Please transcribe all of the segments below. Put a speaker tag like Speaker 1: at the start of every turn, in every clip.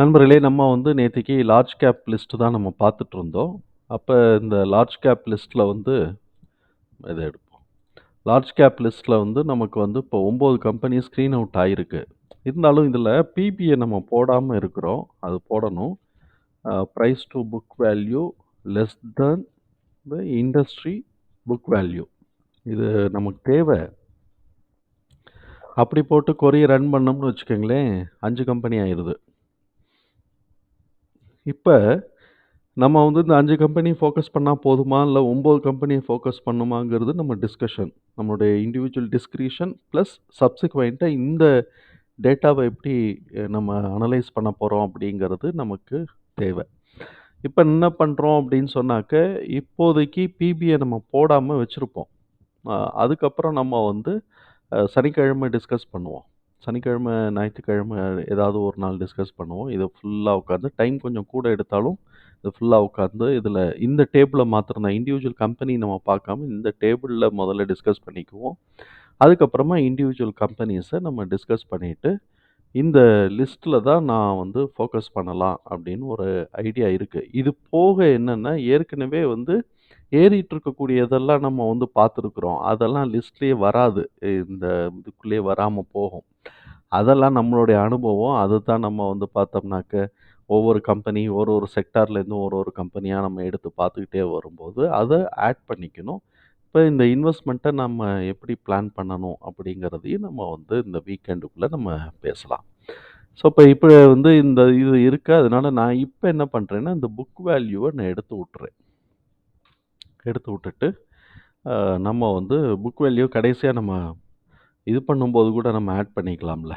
Speaker 1: நண்பர்களே, நம்ம வந்து நேற்றுக்கு லார்ஜ் கேப் லிஸ்ட்டு தான் நம்ம பார்த்துட்டு இருந்தோம். அப்போ இந்த லார்ஜ் கேப் லிஸ்ட்டில் வந்து இதை எடுப்போம். லார்ஜ் கேப் லிஸ்ட்டில் வந்து நமக்கு வந்து இப்போ ஒம்பது கம்பெனி ஸ்க்ரீன் அவுட் ஆகிருக்கு இருந்தாலும் இதில் பிபியை நம்ம போடாமல் இருக்கிறோம். அது போடணும். Price to book value less than the industry book value. இது நமக்கு தேவை அப்படி போட்டு கொரிய ரன் பண்ணோம்னு வச்சுக்கோங்களேன் அஞ்சு கம்பெனி ஆயிடுது இப்ப நம்ம வந்து இந்த 5 கம்பெனி ஃபோக்கஸ் பண்ணா போதுமா? இல்ல 9 கம்பெனிய ஃபோக்கஸ் பண்ணுமாங்கிறது நம்ம டிஸ்கஷன். நம்மளுடைய இண்டிவிஜுவல் டிஸ்கிரிஷன் பிளஸ் சப்சிக்வென்ட்டா இந்த டேட்டாவ எப்படி அ நம்ம அனலைஸ் பண்ண போறோம் அப்படிங்கிறது நமக்கு தேவை இப்ப என்ன பண்றோம் அப்படின்னு சொன்னாக்க, இப்போதைக்கு பிபிய நம்ம போடாம வச்சிருப்போம். அ அதுக்கப்புறம் நம்ம வந்து அ சனிக்கிழமை டிஸ்கஸ் பண்ணுவோம். சனிக்கிழமை, ஞாயிற்றுக்கிழமை ஏதாவது ஒரு நாள் டிஸ்கஸ் பண்ணுவோம். இதை ஃபுல்லாக உட்காந்து டைம் கொஞ்சம் கூட எடுத்தாலும், இது ஃபுல்லாக உட்காந்து இதில் இந்த டேபிளை மாத்திரம் தான் இண்டிவிஜுவல் கம்பெனி நம்ம பார்க்காம இந்த டேபிளில் முதல்ல டிஸ்கஸ் பண்ணிக்குவோம். அதுக்கப்புறமா இண்டிவிஜுவல் கம்பெனிஸை நம்ம டிஸ்கஸ் பண்ணிவிட்டு இந்த லிஸ்ட்டில் தான் நான் வந்து ஃபோக்கஸ் பண்ணலாம் அப்படின்னு ஒரு ஐடியா இருக்குது இது போக என்னென்னா ஏற்கனவே வந்து ஏறிட்டு இருக்கக்கூடியதெல்லாம் நம்ம வந்து பார்த்துருக்குறோம் அதெல்லாம் லிஸ்ட்லேயே வராது. இந்த இதுக்குள்ளேயே வராமல் போகும். அதெல்லாம் நம்மளுடைய அனுபவம். அதத்தான் நம்ம வந்து பார்த்தோம்னாக்க, ஒவ்வொரு கம்பெனி ஒரு ஒரு செக்டார்லேருந்தும் ஒரு ஒரு கம்பெனியாக நம்ம எடுத்து பார்த்துக்கிட்டே வரும்போது, அதை ஆட் பண்ணிக்கணும். இப்போ இந்த இன்வெஸ்ட்மெண்ட்டை நம்ம எப்படி பிளான் பண்ணணும் அப்படிங்கிறதையும் நம்ம வந்து இந்த வீக்கெண்டுக்குள்ளே நம்ம பேசலாம். ஸோ, இப்போ இப்போ வந்து இந்த இது இருக்கு. அதனால நான் இப்போ என்ன பண்ணுறேன்னா இந்த புக் வேல்யூவை நான் எடுத்து விட்டுறேன். எடுத்து விட்டுட்டு, நம்ம வந்து புக் வேல்யூ கடைசியாக நம்ம இது பண்ணும்போது கூட நம்ம ஆட் பண்ணிக்கலாம்ல.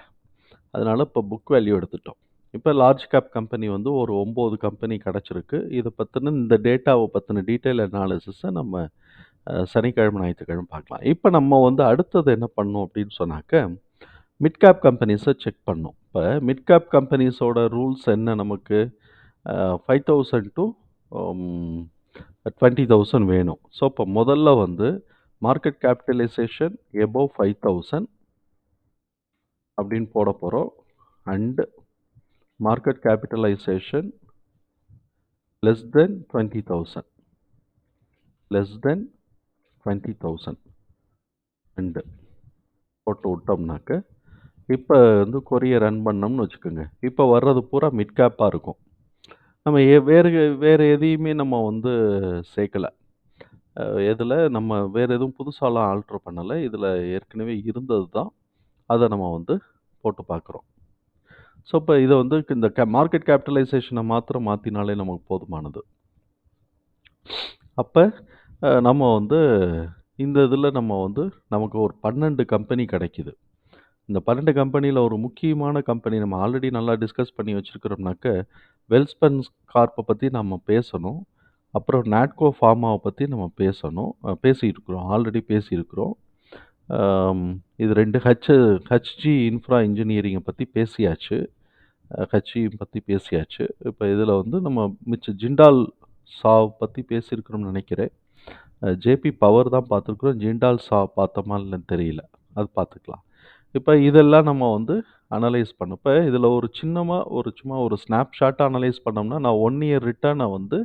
Speaker 1: அதனால் இப்போ புக் வேல்யூ எடுத்துட்டோம். இப்போ லார்ஜ் கேப் கம்பெனி வந்து ஒரு ஒம்பது கம்பெனி கிடச்சிருக்கு இதை பற்றின இந்த டேட்டாவை பற்றின டீட்டெயில் அனாலிசிஸை நம்ம சனிக்கிழமை, ஞாயிற்றுக்கிழமை பார்க்கலாம். இப்போ நம்ம வந்து அடுத்தது என்ன பண்ணணும் அப்படின்னு சொன்னாக்க, மிட் கேப் கம்பெனிஸை செக் பண்ணோம் இப்போ மிட் கேப் கம்பெனிஸோட ரூல்ஸ் என்ன நமக்கு? Five thousand to twenty thousand வேணும். ஸோ, இப்போ முதல்ல வந்து மார்க்கெட் கேபிட்டலைசேஷன் எபோவ் 5000 அப்படின்னு போட போகிறோம் and market capitalization less than 20,000 less than twenty thousand and போட்டு விட்டோம்னாக்க, இப்போ வந்து கொரியை ரன் பண்ணோம்னு வச்சுக்கோங்க. இப்போ வர்றது பூரா மிட் கேப்பாக இருக்கும். நம்ம ஏ வேறு வேறு எதையுமே நம்ம வந்து சேர்க்கல. அ எதுல நம்ம வேற எதுவும் புதுசாலாம் ஆல்டர் பண்ணல. இதில் ஏற்கனவே இருந்தது தான். அத நம்ம வந்து போட்டு பார்க்குறோம். ஸோ, இப்ப இத வந்து இந்த க மார்க்கெட் கேபிட்டலைசேஷன மாத்திரம் மாத்தினாலே நமக்கு போதுமானது. அப்ப அ நம்ம வந்து இந்த இதில் நம்ம வந்து நமக்கு ஒரு 12 கம்பெனி கிடைக்குது. இந்த 12 கம்பெனியில ஒரு முக்கியமான கம்பெனி நம்ம ஆல்ரெடி நல்லா டிஸ்கஸ் பண்ணி வச்சிருக்கிறோம்னாக்க, வெல்ஸ்பன்ஸ் கார்ப்ப பத்தி நம்ம பேசணும். அப்புறம் நாட்கோ ஃபார்மாவை பற்றி நம்ம பேசணும். பேசியிருக்கிறோம். ஆல்ரெடி பேசியிருக்கிறோம். இது ரெண்டு ஹச் ஹச்ஜி இன்ஃப்ரா இன்ஜினியரிங்கை பற்றி பேசியாச்சு. அ பற்றி பேசியாச்சு. இப்போ இதில் வந்து நம்ம மிச்ச ஜிண்டால் சாவ் பற்றி பேசியிருக்கிறோம்னு நினைக்கிறேன். ஜேபி பவர் தான் பார்த்துருக்குறோம் ஜிண்டால் சா பார்த்தோமா இல்லன்னு தெரியல. அது பார்த்துக்கலாம். இப்போ இதெல்லாம் நம்ம வந்து அனலைஸ் பண்ணப்போ இதில் ஒரு சின்னமாக ஒரு சும்மா ஒரு ஸ்னாப்ஷாட்டை அனலைஸ் பண்ணோம்னா, நான் ஒன் இயர் ரிட்டர்னை வந்து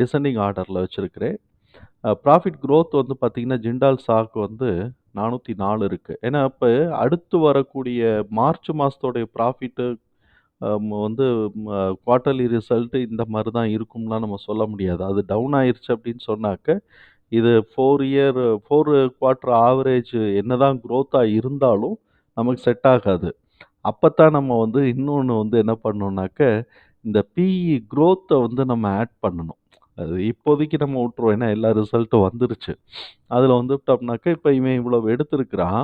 Speaker 1: டிசெண்டிங் ஆர்டரில் வச்சுருக்கிறேன் ப்ராஃபிட் க்ரோத் வந்து பார்த்திங்கன்னா ஜிண்டால் சாக்கு வந்து நானூற்றி நாலு இருக்குது ஏன்னா, இப்போ அடுத்து வரக்கூடிய மார்ச் மாதத்தோடைய ப்ராஃபிட்டு வந்து ம குவார்ட்டர்லி இந்த மாதிரி தான் இருக்கும்லாம் நம்ம சொல்ல முடியாது. அது டவுன் ஆயிடுச்சு அப்படின்னு சொன்னாக்க, இது four year four quarter average என்ன தான் க்ரோத்தாக இருந்தாலும் நமக்கு செட் ஆகாது. அப்பத்தான் நம்ம வந்து இன்னொன்று வந்து என்ன பண்ணோன்னாக்க இந்த பிஇ க்ரோத்தை வந்து நம்ம ஆட் பண்ணணும். அது இப்போதைக்கு நம்ம விட்டுருவோம். ஏன்னா எல்லா ரிசல்ட்டும் வந்துருச்சு. அதில் வந்து இப்போ இவன் இவ்வளோ எடுத்திருக்கிறான்.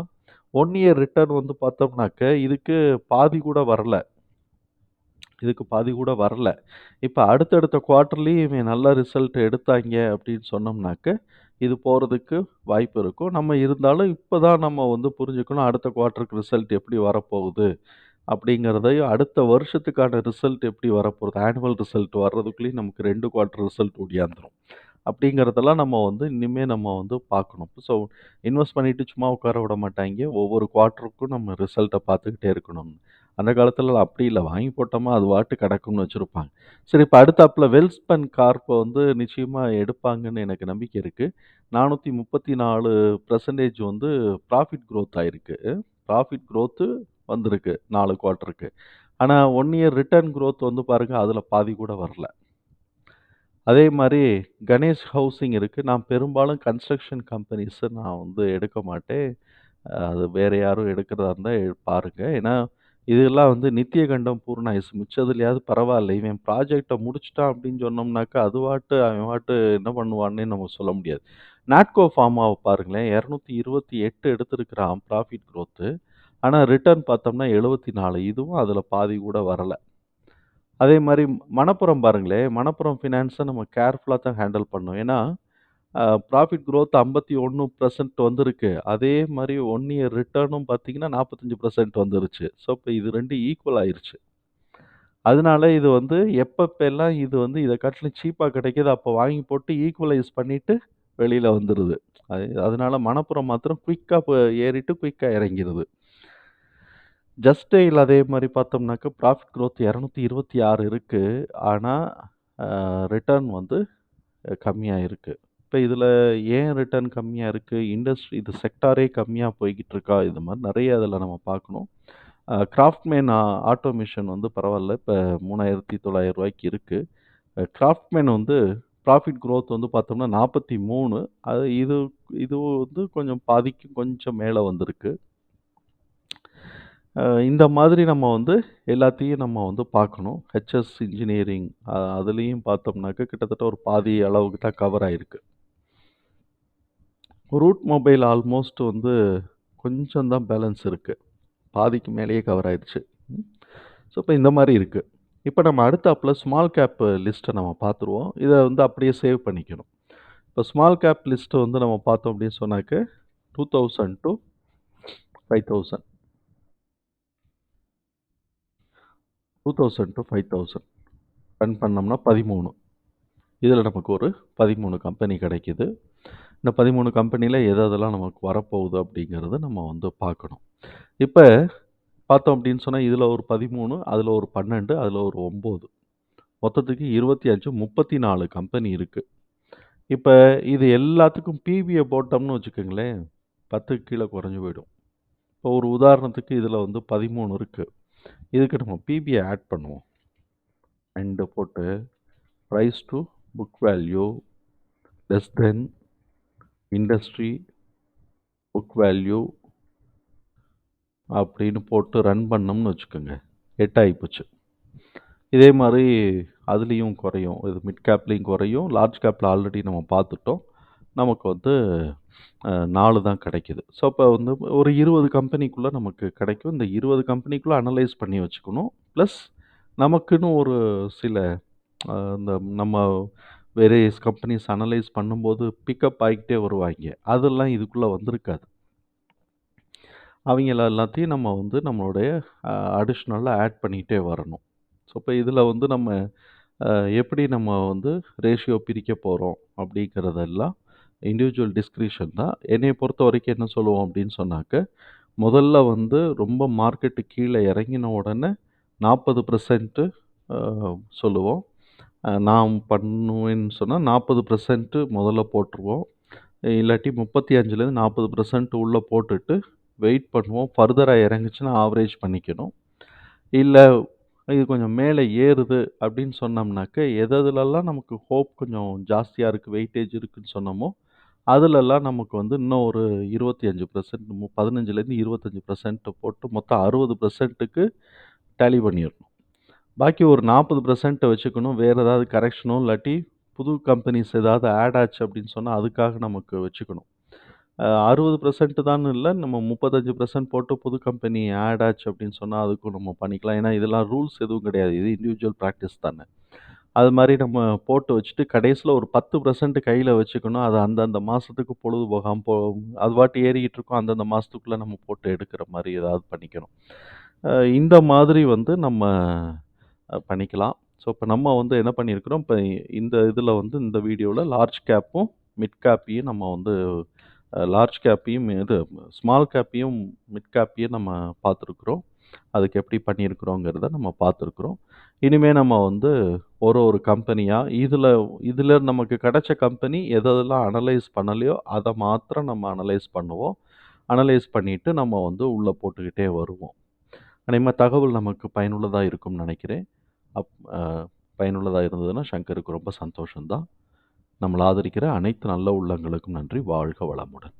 Speaker 1: ஒன் இயர் ரிட்டர்ன் வந்து பார்த்தோம்னாக்க, இதுக்கு பாதி கூட வரல. இதுக்கு பாதி கூட வரல. இப்போ அடுத்தடுத்த குவார்ட்டர்லயும் இவன் நல்ல ரிசல்ட் எடுத்தாங்க அப்படின்னு சொன்னோம்னாக்க, இது போகிறதுக்கு வாய்ப்பு இருக்கும். நம்ம இருந்தாலும் இப்போ தான் நம்ம வந்து புரிஞ்சுக்கணும், அடுத்த குவார்ட்டருக்கு ரிசல்ட் எப்படி வரப்போகுது அப்படிங்கிறதையும், அடுத்த வருஷத்துக்கான ரிசல்ட் எப்படி வரப்போகிறது ஆனுவல் ரிசல்ட் வர்றதுக்குள்ளேயும் நமக்கு ரெண்டு குவார்ட்டர் ரிசல்ட் ஒடியாந்துரும். அப்படிங்கிறதெல்லாம் நம்ம வந்து இனிமேல் நம்ம வந்து பார்க்கணும். ஸோ இன்வெஸ்ட் பண்ணிவிட்டு சும்மா உட்கார விட மாட்டாங்க ஒவ்வொரு குவார்ட்டருக்கும் நம்ம ரிசல்ட்டை பார்த்துக்கிட்டே இருக்கணும். அந்த காலத்தில் அப்படி இல்லை வாங்கி போட்டோமா, அது வாட்டு கிடக்கும்னு வச்சுருப்பாங்க சரி இப்போ அடுத்த அப்பில் வெல்ஸ்பன் கார்ப்பை வந்து நிச்சயமாக எடுப்பாங்கன்னு எனக்கு நம்பிக்கை இருக்குது நானூற்றி முப்பத்தி நாலு பர்சன்டேஜ் வந்து ப்ராஃபிட் க்ரோத் ஆகிருக்கு ப்ராஃபிட் க்ரோத்து வந்திருக்கு நாலு குவார்ட்டருக்கு. ஆனால் ஒன் இயர் ரிட்டர்ன் குரோத் வந்து பாருங்கள் அதில் பாதி கூட வரல. அதே மாதிரி கணேஷ் ஹவுசிங் இருக்குது நான் பெரும்பாலும் கன்ஸ்ட்ரக்ஷன் கம்பெனிஸு நான் வந்து எடுக்க மாட்டேன். அது வேறு யாரும் எடுக்கிறதா இருந்தால் பாருங்கள் ஏன்னா, இதெல்லாம் வந்து நித்திய கண்டம் பூர்ணாயுசு. மிச்சதுலையாவது பரவாயில்ல இவன் ப்ராஜெக்டை முடிச்சுட்டான் அப்படின்னு சொன்னோம்னாக்கா, அது வாட்டு அவன் பாட்டு என்ன பண்ணுவான்னு நம்ம சொல்ல முடியாது. நாட்கோ ஃபார்மாவை பாருங்களேன். 228 எடுத்திருக்கிறான் ப்ராஃபிட் குரோத்து. ஆனால் ரிட்டர்ன் பார்த்தோம்னா 74. இதுவும் அதில் பாதி கூட வரலை அதே மாதிரி மணப்புறம் பாருங்களேன். மணப்புறம் ஃபினான்ஸை நம்ம கேர்ஃபுல்லாக தான் ஹேண்டில் பண்ணோம் ஏன்னா, ப்ராஃபிட் க்ரோத் ஐம்பத்தி ஒன்று பர்சன்ட் வந்திருக்கு. அதே மாதிரி ஒன் இயர் ரிட்டர்னும் பார்த்தீங்கன்னா 45% வந்துருச்சு. ஸோ இப்போ இது ரெண்டு ஈக்குவல் ஆயிடுச்சு அதனால இது வந்து எப்பப்பெல்லாம் இது வந்து இதை காட்டிலும் சீப்பாக கிடைக்கிது அப்போ வாங்கி போட்டு ஈக்குவலைஸ் பண்ணிவிட்டு வெளியில் வந்துடுது அது அதனால மணப்புறம் மாத்திரம் குயிக்காக ஏறிட்டு குயிக்காக இறங்கிடுது ஜஸ்ட் டயல் அதே மாதிரி பார்த்தோம்னாக்க, ப்ராஃபிட் குரோத் 226 இருக்கு. ஆனா, அ ரிட்டர்ன் வந்து கம்மியாக கம்மியா இருக்கு. இப்ப இதுல ஏன் ரிட்டர்ன் கம்மியா இருக்கு? இண்டஸ்ட்ரி இது செக்டாரே கம்மியா போய்க்கிட்டு இருக்கா? இது மாரி நெறைய இதில் நம்ம பார்க்கணும். அ கிராஃப்ட்மேன் ஆ ஆட்டோமேஷன் வந்து பரவால்ல. இப்ப ரூ. 3,900 இருக்கு. அ கிராஃப்ட்மேன் வந்து ப்ராஃபிட் க்ரோத் வந்து பார்த்தோம்னா 43 அது இது இதுவும் வந்து கொஞ்சம் பாதிக்கு கொஞ்சம் மேல வந்திருக்கு. இந்த மாதிரி நம்ம வந்து எல்லாத்தையும் நம்ம வந்து பார்க்கணும். ஹெச்எஸ் இன்ஜினியரிங் அதுலேயும் பார்த்தோம்னாக்க, கிட்டத்தட்ட ஒரு பாதி அளவுக்கு தான் கவர் ஆகிருக்கு ரூட் மொபைல் ஆல்மோஸ்ட் வந்து கொஞ்சம் தான் பேலன்ஸ் இருக்குது பாதிக்கு மேலேயே கவர் ஆயிடுச்சு ஸோ இப்போ இந்த மாதிரி இருக்குது இப்போ நம்ம அடுத்தாப்பில் ஸ்மால் கேப் லிஸ்ட்டை நம்ம பார்த்துருவோம். இதை வந்து அப்படியே சேவ் பண்ணிக்கணும். இப்போ ஸ்மால் கேப் லிஸ்ட்டை வந்து நம்ம பார்த்தோம் அப்படின்னு சொன்னாக்க, two thousand to five thousand to 5000 run பண்ணோம்னா பதிமூணு. இதில் நமக்கு ஒரு 13 கம்பெனி கிடைக்கிது. இந்த பதிமூணு கம்பெனியில் எது எதெல்லாம் நமக்கு வரப்போகுது அப்படிங்கிறத நம்ம வந்து பார்க்கணும். இப்போ பார்த்தோம் அப்படின்னு சொன்னால் இதில் ஒரு பதிமூணு அதில் ஒரு பன்னெண்டு அதில் ஒரு ஒம்பது. மொத்தத்துக்கு 25, 34 கம்பெனி இருக்குது இப்போ இது எல்லாத்துக்கும் பிவிய போட்டோம்னு வச்சுக்கோங்களேன் பத்துக்கு கீழே குறைஞ்சி போயிடும். இப்போ ஒரு உதாரணத்துக்கு இதில் வந்து பதிமூணு இருக்குது இதுக்கு நம்ம பிபியை ஆட் பண்ணுவோம். அண்டு போட்டு price to book value less than industry book value அப்படின்னு போட்டு ரன் பண்ணோம்னு வச்சுக்கோங்க. எட்டாகி போச்சு இதே மாதிரி அதுலேயும் குறையும். இது மிட் கேப்லேயும் குறையும். லார்ஜ் கேப்பில் ஆல்ரெடி நம்ம பார்த்துட்டோம். நமக்கு வந்து நாலு தான் கிடைக்குது. ஸோ அப்போ வந்து ஒரு இருபது கம்பெனிக்குள்ளே நமக்கு கிடைக்கும். இந்த இருபது கம்பெனிக்குள்ளே அனலைஸ் பண்ணி வச்சுக்கணும். ப்ளஸ் நமக்குன்னு ஒரு சில இந்த நம்ம வேரியஸ் கம்பெனிஸ் அனலைஸ் பண்ணும்போது பிக்கப் ஆகிக்கிட்டே வருவாங்க அதெல்லாம் இதுக்குள்ளே வந்திருக்காது. அவங்கள எல்லாத்தையும் நம்ம வந்து நம்மளுடைய அடிஷ்னலாக ஆட் பண்ணிக்கிட்டே வரணும். ஸோ இப்போ இதில் வந்து நம்ம எப்படி நம்ம வந்து ரேஷியோ பிரிக்க போகிறோம் அப்படிங்கிறதெல்லாம் இண்டிவிஜுவல் டிஸ்க்ரிஷன் தான். என்னையை பொறுத்த வரைக்கும் என்ன சொல்லுவோம் அப்படின்னு சொன்னாக்க, முதல்ல வந்து ரொம்ப மார்க்கெட்டு கீழே இறங்கின உடனே நாற்பது பர்சன்ட்டு சொல்லுவோம். நாம் நான் பண்ணுவேன்னு சொன்னால் நாற்பது பர்சன்ட்டு முதல்ல போட்டுருவோம். இல்லாட்டி முப்பத்தி அஞ்சுலேருந்து நாற்பது பர்சன்ட் உள்ளே போட்டுட்டு வெயிட் பண்ணுவோம். ஃபர்தராக இறங்குச்சுன்னா ஆவரேஜ் பண்ணிக்கணும். இல்லை இது கொஞ்சம் மேலே ஏறுது அப்படின்னு சொன்னோம்னாக்க, எது நமக்கு ஹோப் கொஞ்சம் ஜாஸ்தியாக இருக்குது வெயிட்டேஜ் இருக்குதுன்னு சொன்னோமோ, அதுலலாம் நமக்கு வந்து இன்னும் ஒரு 25% மு 15லேருந்து 25% போட்டு மொத்தம் 60%க்கு டேலி பண்ணிடணும் பாக்கி ஒரு 40% வச்சுக்கணும். வேற ஏதாவது கரெக்ஷனோ இல்லாட்டி புது கம்பெனிஸ் ஏதாவது ஆட் ஆச்சு அப்படின்னு சொன்னா, அதுக்காக நமக்கு வச்சுக்கணும். அ 60% தான்னு இல்ல. நம்ம 35% போட்டு புது கம்பெனி ஆட் ஆச்சு அப்படின்னு சொன்னா, அதுக்கும் நம்ம பண்ணிக்கலாம். ஏன்னா, இதெல்லாம் ரூல்ஸ் எதுவும் கிடையாது. இது இண்டிவிஜுவல் பிராக்டிஸ் தானே. அது மாதிரி நம்ம போட்டு வச்சுட்டு, கடைசியில் ஒரு 10% கையில வச்சுக்கணும். அது அந்தந்த மாசத்துக்கு பொழுது போகாம போ அது பாட்டு ஏறிக்கிட்டு இருக்கும். அந்தந்த மாசத்துக்குள்ள நம்ம போட்டு எடுக்கிற மாரி ஏதாவது பண்ணிக்கணும். அ இந்த மாதிரி வந்து நம்ம அ பண்ணிக்கலாம். ஸோ, இப்ப நம்ம வந்து என்ன பண்ணியிருக்கிறோம், இப்ப இந்த இதுல வந்து இந்த வீடியோல லார்ஜ் கேப்பும், மிட் கேப்பையும் நம்ம வந்து அ லார்ஜ் கேப்பையும் இது ஸ்மால் கேப்பையும், மிட் கேப்பையும் நம்ம பார்த்துருக்குறோம். அதுக்கு எப்படி பண்ணியிருக்கிறோங்கிறத நம்ம பார்த்துருக்குறோம். இனிமே நம்ம வந்து ஒரு ஒரு கம்பெனியாக இதில் இதில் நமக்கு கிடைச்ச கம்பெனி எதெல்லாம் அனலைஸ் பண்ணலையோ, அதை மாத்திரம் நம்ம அனலைஸ் பண்ணுவோம். அனலைஸ் பண்ணிவிட்டு நம்ம வந்து உள்ளே போட்டுக்கிட்டே வருவோம். அதேமாதிரி தகவல் நமக்கு பயனுள்ளதாக இருக்கும்னு நினைக்கிறேன் அப் பயனுள்ளதாக இருந்ததுன்னா சங்கருக்கு ரொம்ப சந்தோஷம் தான். ஆதரிக்கிற அனைத்து நல்ல உள்ளங்களுக்கும் நன்றி. வாழ்க வளமுடன்.